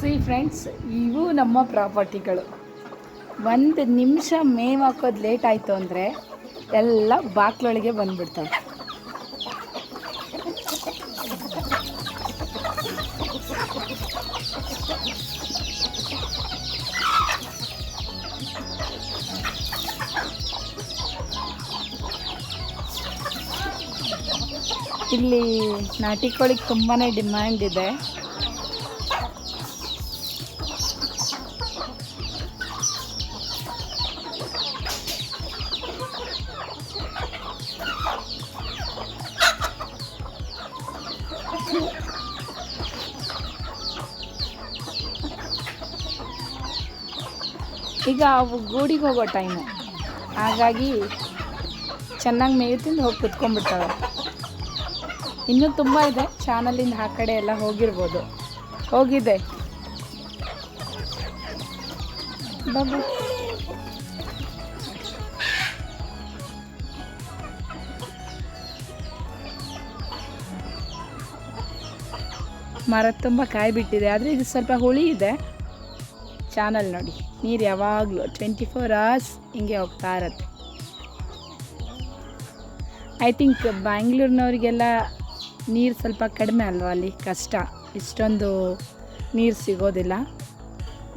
C friends ಇವು ನಮ್ಮ ಪ್ರಾಪರ್ಟಿಗಳು. ಒಂದು ನಿಮಿಷ ಮೇವ್ ಹಾಕೋದು ಲೇಟ್ ಆಯಿತು ಅಂದರೆ ಎಲ್ಲ ಬಾಕ್ಲೊಳಗೆ ಬಂದ್ಬಿಡ್ತಾವೆ. ಇಲ್ಲಿ ನಾಟಿ ಕೋಳಿಗೆ ತುಂಬಾ ಡಿಮ್ಯಾಂಡ್ ಇದೆ. ಈಗ ಅವು ಗೂಡಿಗೆ ಹೋಗೋ ಟೈಮು ಹಾಗಾಗಿ ಚೆನ್ನಾಗಿ ಮೇವು ತಿಂದು ಹೋಗಿ ಕುತ್ಕೊಂಡ್ಬಿಡ್ತವೆ ಇನ್ನೂ ತುಂಬ ಇದೆ. ಚಾನಲಿಂದ ಆ ಕಡೆ ಎಲ್ಲ ಹೋಗಿರ್ಬೋದು. ಹೋಗಿದೆ. ಬಾಬು. ಮರ ತುಂಬ ಕಾಯಿ ಬಿಟ್ಟಿದೆ ಆದರೆ ಇದು ಸ್ವಲ್ಪ ಹುಳಿ ಇದೆ. ಚಾನಲ್ ನೋಡಿ. ನೀರು ಯಾವಾಗಲೂ ಟ್ವೆಂಟಿ ಫೋರ್ ಅವರ್ಸ್ ಹಿಂಗೆ ಹೋಗ್ತಾ ಇರತ್ತೆ. ಐ ಥಿಂಕ್ ಬ್ಯಾಂಗ್ಳೂರಿನವ್ರಿಗೆಲ್ಲ ನೀರು ಸ್ವಲ್ಪ ಕಡಿಮೆ ಅಲ್ವಾ ಅಲ್ಲಿ? ಕಷ್ಟ. ಇಷ್ಟೊಂದು ನೀರು ಸಿಗೋದಿಲ್ಲ.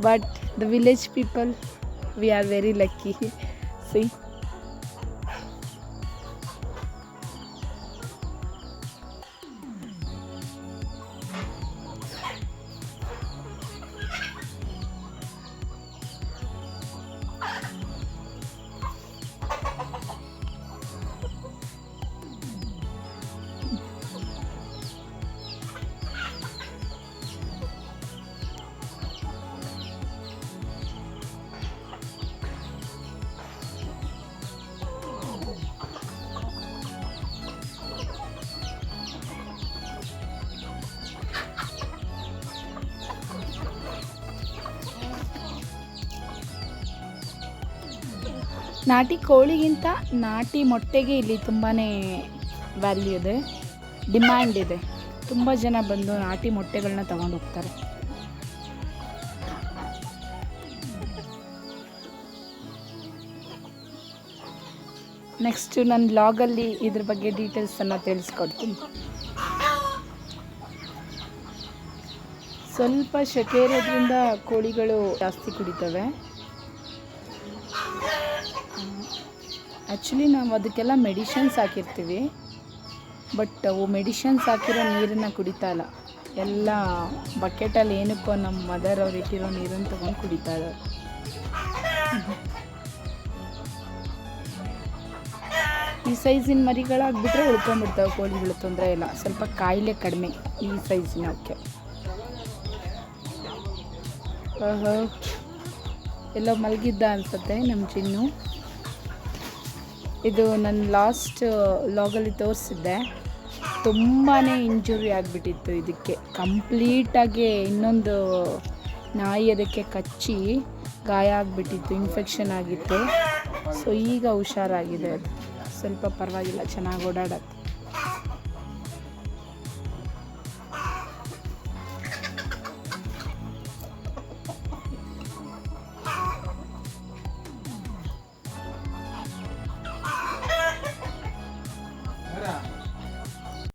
But the village people we are very lucky C ನಾಟಿ ಕೋಳಿಗಿಂತ ನಾಟಿ ಮೊಟ್ಟೆಗೆ ಇಲ್ಲಿ ತುಂಬಾ ವ್ಯಾಲ್ಯೂ ಇದೆ. ಡಿಮ್ಯಾಂಡ್ ಇದೆ. ತುಂಬ ಜನ ಬಂದು ನಾಟಿ ಮೊಟ್ಟೆಗಳನ್ನ ತಗೊಂಡು ಹೋಗ್ತಾರೆ. ನೆಕ್ಸ್ಟ್ ನನ್ನ ಬ್ಲಾಗಲ್ಲಿ ಇದ್ರ ಬಗ್ಗೆ ಡೀಟೇಲ್ಸನ್ನು ತಿಳಿಸ್ಕೊಡ್ತೀನಿ. ಸ್ವಲ್ಪ ಶೆಕೆ ಕೋಳಿಗಳು ಜಾಸ್ತಿ ಕುಡಿತವೆ. ಆ್ಯಕ್ಚುಲಿ ನಾವು ಅದಕ್ಕೆಲ್ಲ ಮೆಡಿಷನ್ಸ್ ಹಾಕಿರ್ತೀವಿ. ಬಟ್ ಅವು ಮೆಡಿಷನ್ಸ್ ಹಾಕಿರೋ ನೀರನ್ನು ಕುಡಿತಾ ಇಲ್ಲ. ಎಲ್ಲ ಬಕೆಟಲ್ಲಿ ಏನಕ್ಕೋ ನಮ್ಮ ಮದರ್ ಅವ್ರು ಇಟ್ಟಿರೋ ನೀರನ್ನು ತೊಗೊಂಡು ಕುಡಿತಾ ಇದ್ದಾರೆ ಈ ಸೈಜಿನ ಮರಿಗಳಾಗ್ಬಿಟ್ರೆ ಉಳ್ಕೊಂಡ್ಬಿಡ್ತಾವೆ ಕೋಳಿಗಳು, ತೊಂದರೆ ಇಲ್ಲ. ಸ್ವಲ್ಪ ಕಾಯಿಲೆ ಕಡಿಮೆ ಈ ಸೈಜಿನವಕ್ಕೆ ಓಹೋ ಎಲ್ಲೋ ಮಲಗಿದ್ದ ಅನ್ಸುತ್ತೆ ನಮ್ಮ ಚಿನ್ನು. ಇದು ನನ್ನ ಲಾಸ್ಟ್ ಲಾಗಲ್ಲಿ ತೋರಿಸಿದ್ದೆ. ತುಂಬಾ ಇಂಜುರಿ ಆಗಿಬಿಟ್ಟಿತ್ತು ಇದಕ್ಕೆ. ಕಂಪ್ಲೀಟಾಗಿ ಇನ್ನೊಂದು ನಾಯಿ ಅದಕ್ಕೆ ಕಚ್ಚಿ ಗಾಯ ಆಗಿಬಿಟ್ಟಿತ್ತು ಇನ್ಫೆಕ್ಷನ್ ಆಗಿತ್ತು. ಸೊ ಈಗ ಹುಷಾರಾಗಿದೆ. ಅದು ಸ್ವಲ್ಪ ಪರವಾಗಿಲ್ಲ, ಚೆನ್ನಾಗಿ ಓಡಾಡತ್ತೆ